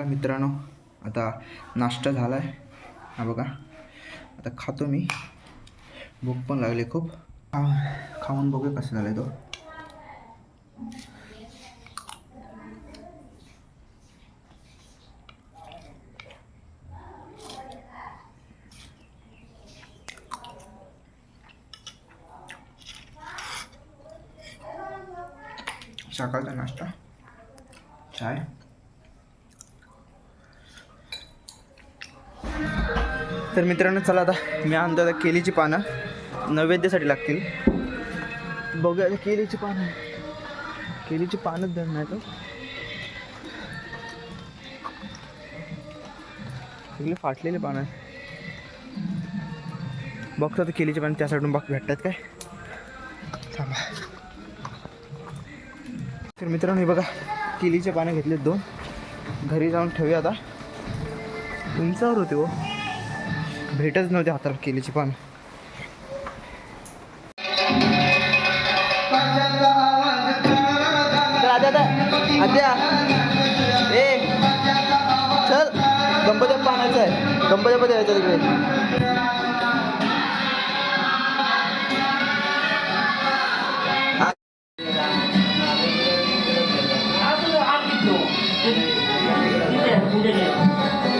चला मित्रांनो आता नाश्ता झाला आहे हा बघा आता खातो मी. भूक पण लागली खूप. खा- खाऊन बघूया कसं झालं तो. सकाळचा नाश्ता. चाय. तर मित्रांनो चला आता मी आणतो आता केलीची पानं. नैवेद्यासाठी लागतील. बघूया आता केलीची पानं. केलीची पानच धरण नाही तो. सगळे फाटलेले पानं. बघतो आता केलीची पानं त्या साईडून बघ भेटतात काय. थांबा. तर मित्रांनो हे बघा केलीचे पानं घेतलेत दोन. घरी जाऊन ठेवूया आता. उंचावर होते हो. भेटच नव्हते हाताला केलीची आद्या आद्या. ए चल गणपती पाण्याचं आहे. गणपती यायचं तिकडे. मोरया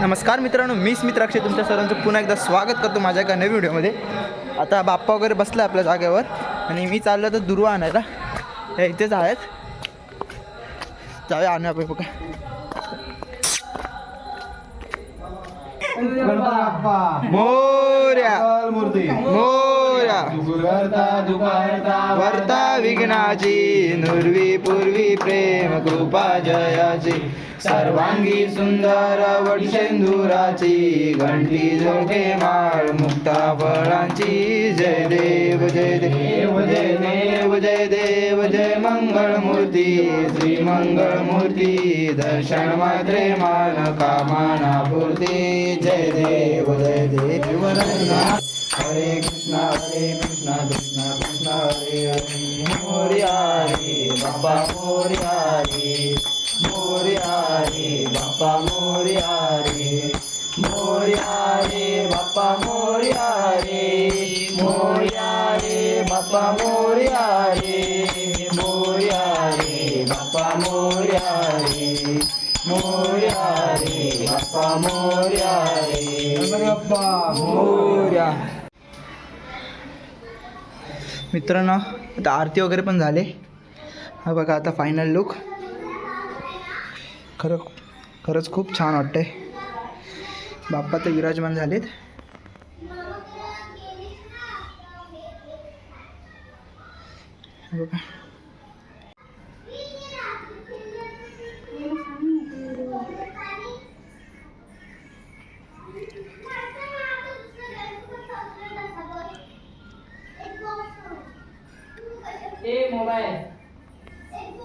नमस्कार मित्रांनो मीच मित्राक्षी तुमच्या सर्वांचं पुन्हा एकदा स्वागत करतो माझ्या एका नवीन व्हिडिओमध्ये. आता बाप्पा वगैरे बसला आपल्या जागेवर आणि मी चाललो तर दुर्वा आणायला. हे इथेच आहेत. जाऊया आणूया आपण बघा. मोर्या. मोर्या. वर्ता विघ्नाची नुर्वी पूर्वी प्रेम कृपा जयाची. सर्वांगी सुंदर वटशेंदुराची घंटी जोडे माळ मुक्ता फळांची. जय देव जय देव जय देव जय देव जय मंगळ मूर्ती श्री मंगळ मूर्ती दर्शन मात्रे मान कामाना पूर्ती. जय देव जय देव. हरे कृष्णा हरे कृष्णा कृष्णा कृष्णा. हरे हरे मोर्या रे बाबा मोर्या रे मोर्या रे बाप्पा मोर्या रे मोर्या रे बाप्पा मोर्या रे मोर्या रे बाप्पा मोर्या रे मोर्या रे बाप्पा मोर्या रे मोर्या रे बाप्पा मोर्या रे बाप्पा मोर्या मित्रांनो आता आरती वगैरे पण झाले. हा बघा आता फायनल लुक खरं खरंच खूप छान वाटतंय. बाप्पा तर विराजमान झालेत. बघा ए मोबाईल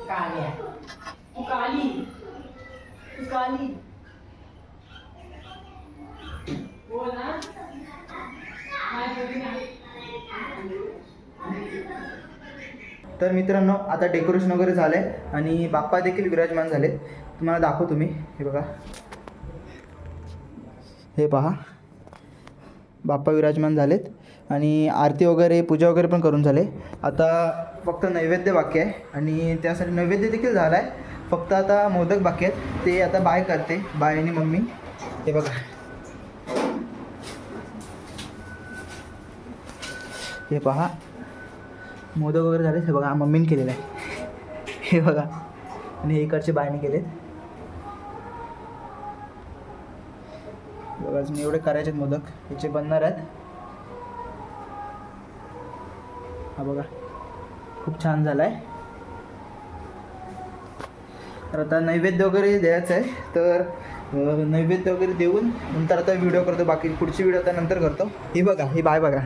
काल्या तू काली तू काली ना. तर मित्रांनो आता डेकोरेशन वगैरे झालं आहे आणि बाप्पा देखील विराजमान झाले तुम्हाला दाखवतो मी हे बघा. हे पहा. बाप्पा विराजमान झालेत. आणि आरती वगैरे पूजा वगैरे पण करून झाले. आता फक्त नैवेद्य बाकी आहे. आणि त्यासाठी नैवेद्य देखील झाला आहे फक्त आता मोदक बाकी आहेत. ते आता बाय करते. बाय आणि मम्मी. हे बघा. हे पहा. मोदक वगैरे झाले. हे बघा मम्मीने केलेलं आहे. हे बघा. आणि हे इकडचे बायने केलेत. बघा अजून एवढे करायचे आहेत मोदक. याचे बनणार आहेत. हा बघा. खूप छान झाला आहे तर आता नैवेद्य वगैरे द्यायचं आहे. तर नैवेद्य वगैरे देऊन नंतर आता व्हिडिओ करतो. बाकी पुढची व्हिडिओ आता नंतर करतो. ही बघा ही बाय बघा.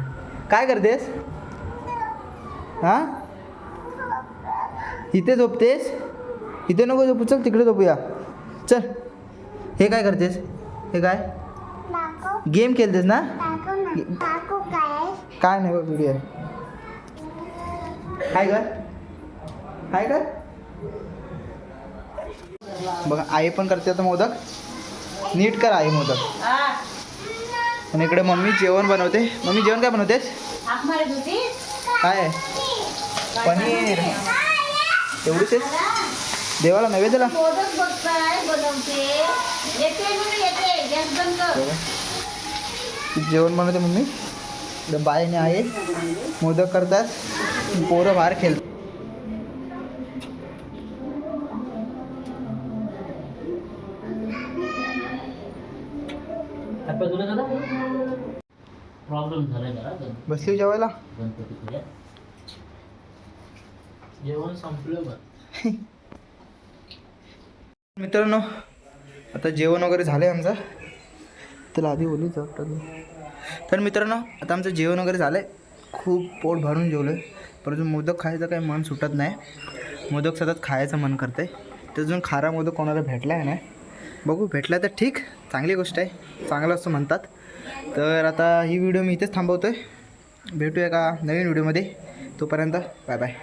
काय करतेस? हां? इथे झोपतेस? इथे नको झोपू चल तिकडे झोपूया. चल. हे काय करतेस? हे काय? गेम खेळतेस ना? काय नाही व्हिडिओ आहे. काय कर काय कर बघा आई पण करते आता मोदक. नीट कर आई मोदक. आणि इकडे मम्मी जेवण बनवते. मम्मी जेवण काय होती काय? पनीर. एवढीच आहे? देवाला नैवेद्याला बनवते. कर. बघा. जेवण बनवते मम्मी. बाईने आहे मोदक करतात. पोरं बाहेर खेळ प्रॉब्लेम झालाय जरा गण- बसली जेवायला? गणपतीपुढे जेवण संपलं बघ. मित्रांनो आता जेवण वगैरे झालं आहे आमचं. त्याला आधी बोलली जाऊ तर मित्रांनो आता आमचं जेवण वगैरे झालं आहे खूप पोट भरून जेवलं आहे परंतु मोदक खायचं काही मन सुटत नाही. मोदक सतत खायचं मन करते तर अजून खारा मोदक कोणाला भेटला आहे ना बघू भेटला तर ठीक. चांगली गोष्ट आहे. चांगलं असं म्हणतात. तर आता ही व्हिडिओ मी इथेच थांबवतो आहे भेटूया का नवीन व्हिडिओमध्ये तोपर्यंत बाय बाय.